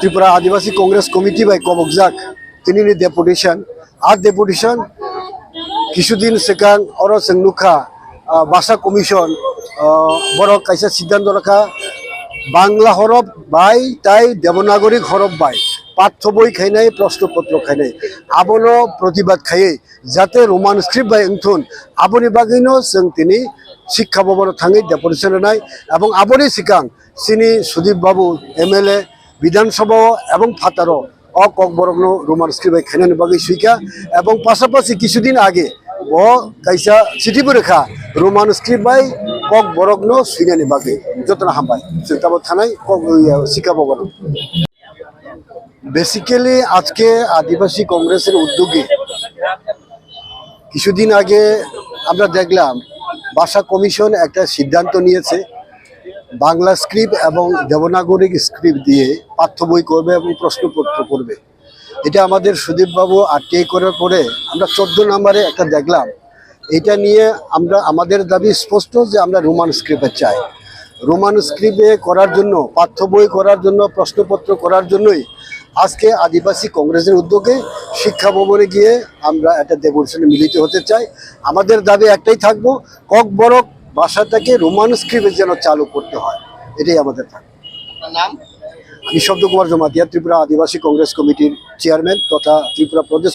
Tripura Adivasi Congress committee বাই কবকজাক তিনি ডেপুটেশন। আর ডেপুটেশন কিছুদিন সেখান অর সেংনুখা ভাষা কমিশন বড় কাইসা সিদ্ধান্ত রাখা, বাংলা হরফ বাই তাই দেবনাগরিক হরফ বাই, পাঠ্য বই খাইনাই প্রশ্নপত্র খাইনাই আবনো প্রতিবাদ খাইয়ে যাতে রোমান স্ক্রিপ্ট বাই এংথুন, আবনি বাগিনো जों তিনি শিক্ষা ভবন থাঙি ডেপুটেশন নাই এবং আবনি সিকাং সিনি সুদীপ বাবু এম এল এ বিধানসভা এবং ফাতারও অ ককবরগ্ন রোমান স্ক্রিপ্ট বাই খাইনানি বাগি সুইকা এবং পাশাপাশি কিছুদিন আগে ও কাইসা চিঠি রেখা রোমান স্ক্রিপ্ট বাই কক বরগ্ন সুইনানি বাগি, যত্ন হামবাই চিন্তাব থানায় কক শিক্ষা ভবন। বেসিক্যালি আজকে আদিবাসী কংগ্রেসের উদ্যোগে কিছুদিন আগে আমরা দেখলাম ভাষা কমিশন একটা সিদ্ধান্ত নিয়েছে, বাংলা স্ক্রিপ্ট এবং দেবনাগরিক স্ক্রিপ্ট দিয়ে পাঠ্য বই করবে এবং প্রশ্নপত্র করবে। এটা আমাদের সুদীপবাবু আরটিআই করার পরে আমরা চোদ্দ নম্বরে একটা দেখলাম। এটা নিয়ে আমরা, আমাদের দাবি স্পষ্ট যে আমরা রোমান স্ক্রিপ্টে চাই। রোমান স্ক্রিপ্টে করার জন্য, পাঠ্য বই করার জন্য, প্রশ্নপত্র করার জন্যই আজকে আদিবাসী কংগ্রেসের উদ্যোগে শিক্ষা ভবনে গিয়ে আমরা একটা ডেপুটেশনে মিলিত হতে চাই। আমাদের দাবি একটাই থাকব কক বরক ভাষাটাকে রোমান স্ক্রিপ্টে যেন চালু করতে হয়। এটাই আমাদের থাকবে। নাম? আমি শব্দকুমার জমাতিয়া ত্রিপুরা আদিবাসী কংগ্রেস কমিটির চেয়ারম্যান তথা ত্রিপুরা প্রদেশ